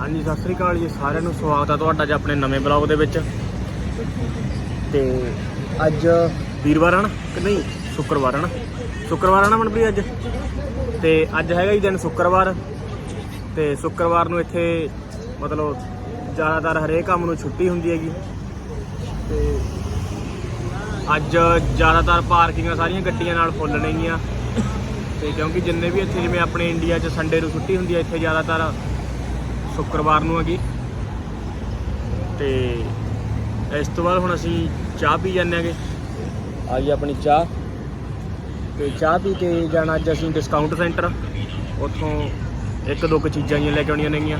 ਹਾਂਜੀ, ਸਤਿ ਸ੍ਰੀ ਅਕਾਲ ਜੀ, ਸਾਰਿਆਂ ਨੂੰ ਸਵਾਗਤ ਆ ਤੁਹਾਡਾ ਜੀ ਆਪਣੇ ਨਵੇਂ ਬਲੌਗ ਦੇ ਵਿੱਚ। ਤੇ ਅੱਜ ਵੀਰਵਾਰ ਹਨ ਕਿ ਨਹੀਂ, ਸ਼ੁੱਕਰਵਾਰ ਹਨ ਸ਼ੁੱਕਰਵਾਰ ਹਨ ਮਨਪ੍ਰੀਤ ਅੱਜ? ਤੇ ਅੱਜ ਹੈਗਾ ਜੀ ਦਿਨ ਸ਼ੁੱਕਰਵਾਰ। ਤੇ ਸ਼ੁੱਕਰਵਾਰ ਨੂੰ ਇੱਥੇ ਮਤਲਬ ਜ਼ਿਆਦਾਤਰ ਹਰੇਕ ਕੰਮ ਨੂੰ ਛੁੱਟੀ ਹੁੰਦੀ ਹੈਗੀ। ਤੇ ਅੱਜ ਜ਼ਿਆਦਾਤਰ ਪਾਰਕਿੰਗਾਂ ਸਾਰੀਆਂ ਗੱਡੀਆਂ ਨਾਲ ਫੁੱਲ ਨੇਗੀਆਂ। ਤੇ ਕਿਉਂਕਿ ਜਿੰਨੇ ਵੀ ਇੱਥੇ ਜਿਵੇਂ ਆਪਣੇ ਇੰਡੀਆ 'ਚ ਸੰਡੇ ਨੂੰ ਛੁੱਟੀ ਹੁੰਦੀ ਹੈ ਇੱਥੇ ਜ਼ਿਆਦਾਤਰ ਸ਼ੁੱਕਰਵਾਰ ਨੂੰ ਹੈਗੀ। ਤੇ ਇਸ ਤੋਂ ਬਾਅਦ ਹੁਣ ਅਸੀਂ ਚਾਹ ਪੀ ਜਾਂਦੇ ਹਾਂਗੇ। ਆ ਗਈ ਆਪਣੀ ਚਾਹ। ਤੇ ਚਾਹ ਪੀ ਕੇ ਜਾਣਾ ਅੱਜ ਅਸੀਂ ਡਿਸਕਾਊਂਟ ਸੈਂਟਰ ਉੱਥੋਂ ਇੱਕ ਦੋ ਕੁ ਚੀਜ਼ਾਂ ਜਿਹੀਆਂ ਲੈ ਕੇ ਆਉਣੀਆਂ ਨੇਗੀਆਂ।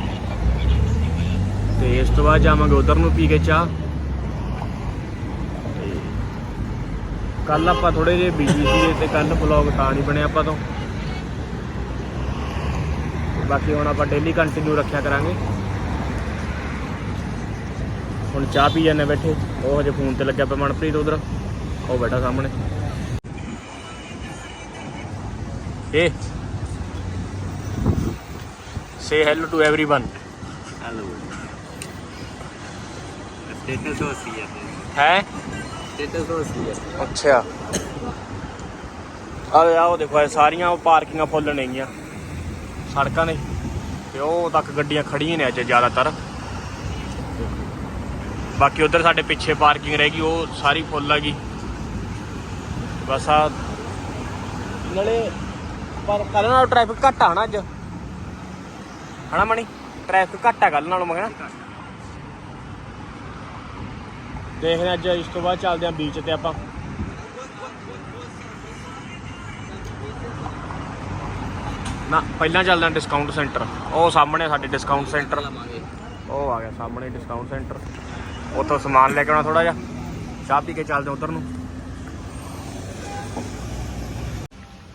ਤੇ ਇਸ ਤੋਂ ਬਾਅਦ ਜਾਵਾਂਗੇ ਉਧਰ ਨੂੰ ਪੀ ਕੇ ਚਾਹ। ਕੱਲ ਆਪਾਂ ਥੋੜੇ ਜਿਹੇ ਬਿਜ਼ੀ ਸੀਗੇ ਤੇ ਕੱਲ ਵਲੌਗ ਤਾਂ ਨਹੀਂ ਬਣਿਆ ਆਪਾਂ ਤੋਂ। ਬਾਕੀ ਹੁਣ ਆਪਾਂ ਡੇਲੀ ਕੰਟੀਨਿਊ ਰੱਖਿਆ ਕਰਾਂਗੇ ਹੁਣ ਚਾਹ ਪੀ ਜਾਂਦੇ ਬੈਠੇ ਉਹ ਹਜੇ ਫੋਨ ਤੇ ਲੱਗਿਆ ਪਿਆ ਮਨਪ੍ਰੀਤ ਉਧਰ ਉਹ ਬੈਠਾ ਸਾਹਮਣੇ ਏ ਸੇ hello to everyone Hello. Status was here. ਹੈ Status was here. ਅੱਛਾ ਆ ਆਓ ਦੇਖੋ ਇਹ ਸਾਰੀਆਂ ਉਹ ਪਾਰਕਿੰਗਾਂ ਫੁੱਲ ਨੇਗੀਆਂ ਸੜਕਾਂ ਨੇ ਤੇ ਉਹ ਤੱਕ ਗੱਡੀਆਂ ਖੜੀਆਂ ਨੇ ਅੱਜ ਜ਼ਿਆਦਾਤਰ। ਬਾਕੀ ਉਧਰ ਸਾਡੇ ਪਿੱਛੇ ਪਾਰਕਿੰਗ ਰਹੇਗੀ ਉਹ ਸਾਰੀ ਫੁੱਲ ਹੈਗੀ ਬਸ ਆ ਨਾਲੇ ਪਰ ਕੱਲ ਨਾਲ ਟ੍ਰੈਫਿਕ ਘੱਟ ਆ ਨਾ ਅੱਜ। ਹਨਾ ਮਣੀ ਟ੍ਰੈਫਿਕ ਘੱਟ ਆ ਕੱਲ ਨਾਲੋਂ ਮੈਂ ਕਹਿੰਦਾ ਦੇਖਦੇ ਅੱਜ ਇਸ ਤੋਂ ਬਾਅਦ ਚੱਲਦੇ ਆਂ ਬੀਚ ਤੇ ਆਪਾਂ। ਨਾ, ਪਹਿਲਾਂ ਚੱਲਦਾ ਡਿਸਕਾਊਂਟ ਸੈਂਟਰ ਉਹ ਸਾਹਮਣੇ ਸਾਡੇ ਡਿਸਕਾਊਂਟ ਸੈਂਟਰ ਉਹ ਆ ਗਿਆ ਸਾਹਮਣੇ ਡਿਸਕਾਊਂਟ ਸੈਂਟਰ ਉੱਥੋਂ ਸਮਾਨ ਲੈ ਕੇ ਆਉਣਾ ਥੋੜਾ ਜਿਹਾ। ਚਾਹ ਪੀ ਕੇ ਚੱਲਦੇ ਆਂ ਉਧਰ ਨੂੰ।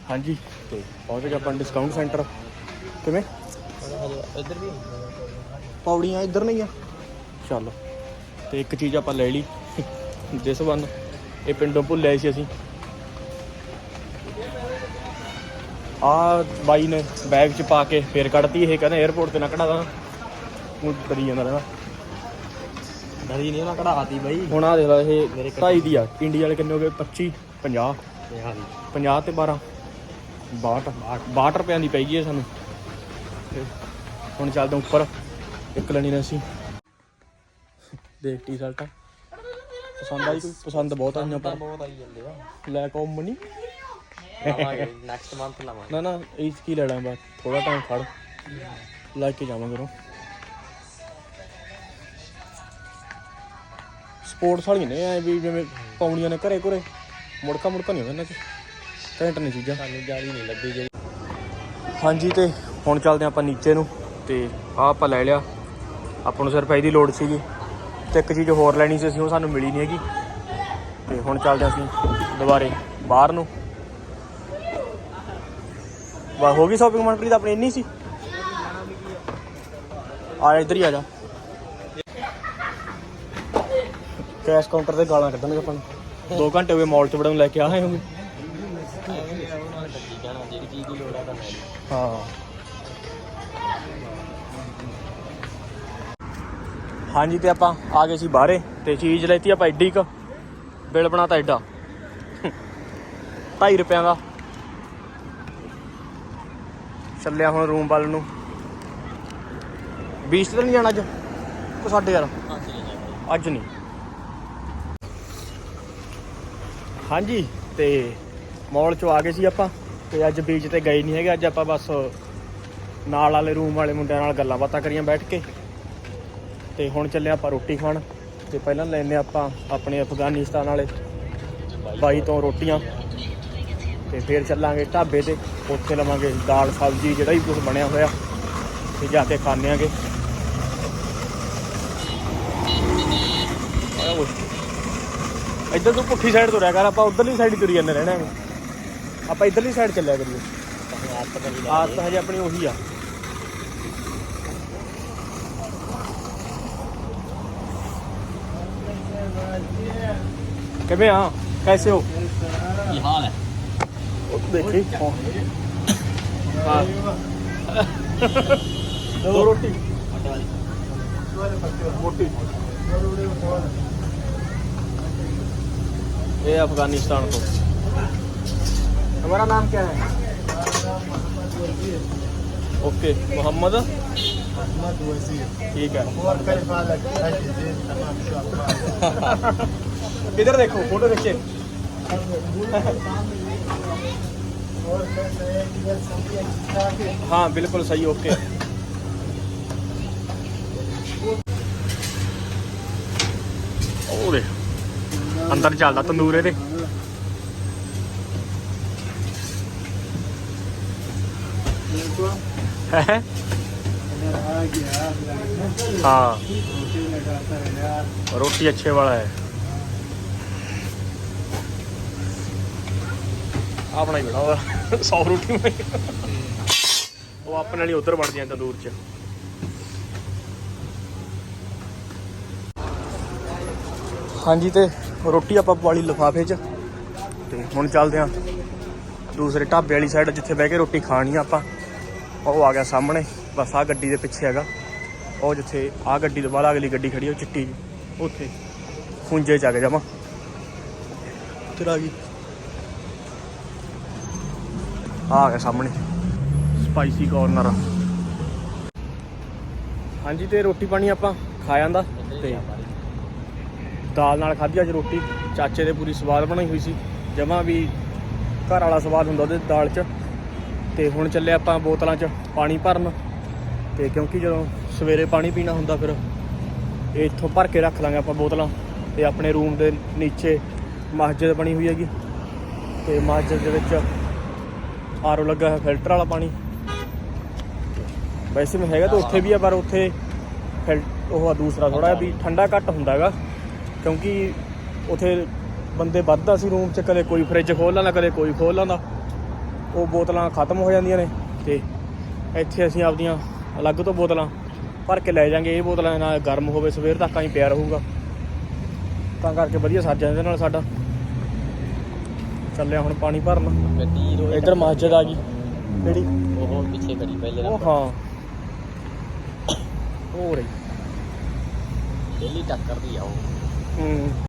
ਹਾਂਜੀ, ਤੇ ਪਹੁੰਚ ਗਏ ਆਪਾਂ ਡਿਸਕਾਊਂਟ ਸੈਂਟਰ ਕਿਵੇਂ? ਇੱਧਰ ਵੀ ਪੌੜੀਆਂ ਇੱਧਰ ਨਹੀਂ ਆ। ਚੱਲ, ਤੇ ਇੱਕ ਚੀਜ਼ ਆਪਾਂ ਲੈ ਲਈ। ਜਿਸ ਬੰਨ। ਇਹ ਪਿੰਡੋਂ ਭੁੱਲਿਆ ਸੀ ਅਸੀਂ। ਆ ਬਾਈ ਨੇ ਬੈਗ 'ਚ ਪਾ ਕੇ ਫੇਰ ਕੱਢਤੀ ਇਹ ਕਹਿੰਦਾ 에어ਪੋਰਟ ਤੇ ਨਾ ਕਢਾ ਦਾਂ ਉਹ ਡਰੀ ਜਾਂਦਾ ਰਹਿੰਦਾ। ਡਰੀ ਨਹੀਂ ਨਾ ਕਢਾਤੀ ਬਾਈ। ਹੁਣ ਆ ਦੇਖ ਲੈ ਇਹ ਮੇਰੇ ਕੱਢ- ਢਾਈ ਦੀ ਆ। ਇੰਡੀਆ ਵਾਲੇ ਕਿੰਨੇ ਹੋ ਗਏ? 25 50 ਯਾਰ 50 ਤੇ 12 62 62 ਰੁਪਿਆਂ ਦੀ ਪੈ ਗਈ ਹੈ ਸਾਨੂੰ। ਹੁਣ ਚੱਲਦੇ ਉੱਪਰ। ਇੱਕ ਲੈਣੀ ਨੇ ਅਸੀਂ। ਦੇਖ ਟੀ ਸ਼ਰਟਾਂ ਪਸੰਦ ਆਈ ਕੋਈ ਪਸੰਦ ਬਹੁਤ ਆਈਆਂ ਪਰ। ਬਹੁਤ ਆਈ ਜਾਂਦੇ ਆ। ਲੈ ਕੋ ਮਨੀ ਲਾਵਾਂਗੇ ਨੈਕਸਟ ਮੰਥ ਲਾਵਾਂਗੇ। ਨਾ ਨਾ ਇਸ ਕੀ ਲੈਣਾ ਬਸ ਥੋੜਾ ਟਾਈਮ ਖੜ ਲੈ ਕੇ ਜਾਵਾਂਗੇ ਰੋ ਸਪੋਰਟਸ ਵਾਲੀਆਂ ਨੇ ਐ ਵੀ ਜਿਵੇਂ ਪਾਉਣੀਆਂ ਨੇ ਘਰੇ ਘਰੇ। ਮੁੜਕਾ ਮੁੜਕਾ ਨਹੀਂ ਹੁੰਦਾ ਇਹਨਾਂ ਚ। ਘੈਂਟ ਨੇ ਚੀਜ਼ਾਂ। ਸਾਨੂੰ ਜਾਲੀ ਨਹੀਂ ਲੱਗੀ ਜਿਹੜੀ। ਹਾਂਜੀ ਤੇ ਹੁਣ ਚੱਲਦੇ ਆਪਾਂ ਨੀਚੇ ਨੂੰ। ਤੇ ਆਹ ਆਪਾਂ ਲੈ ਲਿਆ। ਆਪਾਂ ਨੂੰ ਸਿਰਫ ਇਹਦੀ ਲੋੜ ਸੀਗੀ। ਤੇ ਇੱਕ ਚੀਜ਼ ਹੋਰ ਲੈਣੀ ਸੀ ਅਸੀਂ ਉਹ ਸਾਨੂੰ ਮਿਲੀ ਨਹੀਂ ਹੈਗੀ। ਤੇ ਹੁਣ ਚੱਲਦੇ ਅਸੀਂ ਦੁਬਾਰੇ ਬਾਹਰ ਨੂੰ। ਵਾ, ਹੋ ਗਈ ਸ਼ਾਪਿੰਗ ਮਨਪ੍ਰੀਤ ਆਪਣੀ ਇੰਨੀ ਸੀ। ਆ ਇੱਧਰ ਹੀ ਆ ਜਾ। ਕੈਸ਼ ਕਾਊਂਟਰ ਤੇ ਗਾਲਾਂ ਕੱਢਣਗੇ ਆਪਾਂ ਨੂੰ। 2 ਘੰਟੇ ਹੋ ਗਏ ਮਾਲ ਚ ਵੜਨ ਲੈ ਕੇ ਆਏ ਹੋਗੇ। ਹਾਂ। ਹਾਂਜੀ, ਤੇ ਆਪਾਂ ਆ ਗਏ ਸੀ ਬਾਹਰੇ, ਤੇ ਚੀਜ਼ ਲੈਤੀ ਆਪਾਂ ਐਡੀ ਕ। ਬਿੱਲ ਬਣਾਤਾ ਐਡਾ 2.5 ਰੁਪਿਆਂ ਦਾ। ਚੱਲਿਆ ਹੁਣ ਰੂਮ ਵੱਲ ਨੂੰ। ਬੀਚ ਤੇ ਨਹੀਂ ਜਾਣਾ ਅੱਜ? ਕੋ ਸਾਡੇ ਯਾਰ? ਅੱਜ ਨਹੀਂ। ਹਾਂਜੀ, ਤੇ ਮਾਲ ਚੋਂ ਆ ਗਏ ਸੀ ਆਪਾਂ, ਤੇ ਅੱਜ ਬੀਚ ਤੇ ਗਏ ਨਹੀਂ ਹੈਗੇ, ਅੱਜ ਆਪਾਂ ਬਸ ਨਾਲ ਵਾਲੇ ਰੂਮ ਵਾਲੇ ਮੁੰਡਿਆਂ ਨਾਲ ਗੱਲਾਂ ਬਾਤਾਂ ਕਰੀਆਂ ਬੈਠ ਕੇ। ਤੇ ਹੁਣ ਚੱਲੇ ਆਪਾਂ ਰੋਟੀ ਖਾਣ, ਤੇ ਪਹਿਲਾਂ ਲੈਨੇ ਆਪਾਂ ਆਪਣੇ ਅਫਗਾਨਿਸਤਾਨ ਵਾਲੇ ਬਾਈ ਤੋਂ ਰੋਟੀਆਂ। ਤੇ ਫਿਰ ਚੱਲਾਂਗੇ ਢਾਬੇ ਤੇ। ਉੱਥੇ ਲਵਾਂਗੇ ਦਾਲ, ਸਬਜ਼ੀ ਜਿਹੜਾ ਵੀ ਕੁਝ ਬਣਿਆ ਹੋਇਆ। ਤੇ ਜਾ ਕੇ ਖਾਣੇ ਆਂਗੇ। ਇੱਧਰ ਤੋਂ ਪੁੱਠੀ ਸਾਈਡ ਤੁਰਿਆ ਕਰ, ਆਪਾਂ ਉਧਰਲੀ ਸਾਈਡ ਹੀ ਤੁਰੀ ਜਾਂਦੇ ਰਹਿਣਾ ਹੈ ਆਪਾਂ ਇੱਧਰਲੀ ਸਾਈਡ ਚੱਲਿਆ ਕਰੀਏ। ਆਪ ਆਦਤ ਹਜੇ ਆਪਣੀ ਉਹੀ ਆ। ਕਿਵੇਂ ਆ? ਕੈਸੇ ਹੋ? ਕੀ ਹਾਲ ਹੈ? हाँ। दो रोटी। ये अफ़गानिस्तान को। हमारा नाम क्या है? ओके मोहम्मद? ठीक है। इधर देखो फ़ोटो देखिए। हाँ बिल्कुल सही ओके ओरे अंदर चलता तंदूर ये है हाँ रोटी अच्छे वाला है ਆਪਣਾ ਹੀ ਬੜਾ ਵਾ। 100 ਰੋਟੀ ਬਣਾਈ। ਉਹ ਆਪਣੇ ਨਾਲ ਹੀ ਉਧਰ ਵੜ ਜਾਂ ਤੰਦੂਰ 'ਚ। ਹਾਂਜੀ ਤੇ ਰੋਟੀ ਆਪਾਂ ਪਵਾਲੀ ਲਿਫਾਫੇ 'ਚ। ਤੇ ਹੁਣ ਚੱਲਦੇ ਆਂ ਦੂਸਰੇ ਢਾਬੇ ਵਾਲੀ ਸਾਈਡ ਜਿੱਥੇ ਬਹਿ ਕੇ ਰੋਟੀ ਖਾਣੀ ਆ ਆਪਾਂ। ਉਹ ਆ ਗਿਆ ਸਾਹਮਣੇ। ਬਸ ਆ ਗੱਡੀ ਦੇ ਪਿੱਛੇ ਹੈਗਾ। ਉਹ ਜਿੱਥੇ ਆ ਗੱਡੀ ਤੋਂ ਬਾਅਦ ਅਗਲੀ ਗੱਡੀ ਖੜੀ ਉਹ ਚਿੱਟੀ ਉੱਥੇ ਖੁੰਝੇ ਚ ਆ ਗਿਆ ਜਮਾ ਉੱਧਰ ਆ ਗਈ। ਆ ਗਿਆ ਸਾਹਮਣੇ। ਸਪਾਈਸੀ ਕਾਰਨਰ ਹਾਂਜੀ ਤੇ ਰੋਟੀ ਪਾਣੀ ਆਪਾਂ ਖਾ ਜਾਂਦਾ ਤੇ ਦਾਲ ਨਾਲ ਖਾਧੀ ਅੱਜ ਰੋਟੀ ਚਾਚੇ ਦੇ ਪੂਰੀ ਸਵਾਦ ਬਣਾਈ ਹੋਈ ਸੀ। ਜਮਾ ਵੀ ਘਰ ਵਾਲਾ ਸਵਾਦ ਹੁੰਦਾ ਉਹਦੇ ਦਾਲ 'ਚ। ਤੇ ਹੁਣ ਚੱਲੇ ਆਪਾਂ ਬੋਤਲਾਂ 'ਚ ਪਾਣੀ ਭਰਨ। ਤੇ ਕਿਉਂਕਿ ਜਦੋਂ ਸਵੇਰੇ ਪਾਣੀ ਪੀਣਾ ਹੁੰਦਾ ਫਿਰ ਇਹ ਇੱਥੋਂ ਭਰ ਕੇ ਰੱਖ ਲਾਂਗੇ ਆਪਾਂ ਬੋਤਲਾਂ। ਤੇ ਆਪਣੇ ਰੂਮ ਦੇ ਨੀਚੇ ਮਸਜਿਦ ਬਣੀ ਹੋਈ ਹੈਗੀ। ਤੇ ਮਸਜਿਦ ਦੇ ਵਿੱਚ ਆਰਓ ਲੱਗਾ ਹੈ ਫਿਲਟਰ ਵਾਲਾ ਪਾਣੀ। ਵੈਸੇ ਮੈਂ ਹੈਗਾ ਤਾਂ ਉੱਥੇ ਵੀ ਆ, ਪਰ ਉੱਥੇ ਫਿਲ, ਉਹ ਆ ਦੂਸਰਾ ਥੋੜਾ ਵੀ ਠੰਡਾ ਘੱਟ ਹੁੰਦਾ ਹੈਗਾ। ਕਿਉਂਕਿ ਉੱਥੇ ਬੰਦੇ ਵੱਧਦਾ ਸੀ ਰੂਮ 'ਚ, ਕਦੇ ਕੋਈ ਫ੍ਰਿਜ ਖੋਲ ਲੈਂਦਾ, ਕਦੇ ਕੋਈ ਖੋਲ ਲੈਂਦਾ। ਉਹ ਬੋਤਲਾਂ ਖਤਮ ਹੋ ਜਾਂਦੀਆਂ ਨੇ ਤੇ ਇੱਥੇ ਅਸੀਂ ਆਪਦੀਆਂ ਅਲੱਗ ਤੋਂ ਬੋਤਲਾਂ ਭਰ ਕੇ ਲੈ ਜਾਾਂਗੇ। ਇਹ ਬੋਤਲਾਂ ਨਾਲ ਗਰਮ ਹੋਵੇ, ਸਵੇਰ ਤੱਕ ਆਈ ਪਿਆ ਰਹੂਗਾ। ਤਾਂ ਕਰਕੇ ਵਧੀਆ ਸਰ ਜਾਂਦਾ ਇਹਦੇ ਨਾਲ ਸਾਡਾ। ਚੱਲਿਆ ਹੁਣ ਪਾਣੀ ਭਰਨ। ਗੱਡੀ ਰੋਜ਼ ਇੱਧਰ ਮਸਜਿਦ ਆ ਗਈ। ਕਿਹੜੀ? ਉਹ ਪਿੱਛੇ ਖੜੀ ਪਹਿਲੇ ਉਹ ਹਾਂ। ਹੋ ਰਹੀ। ਡੇਲੀ ਟੱਕਰਦੀ ਆ ਉਹ। ਹੂੰ।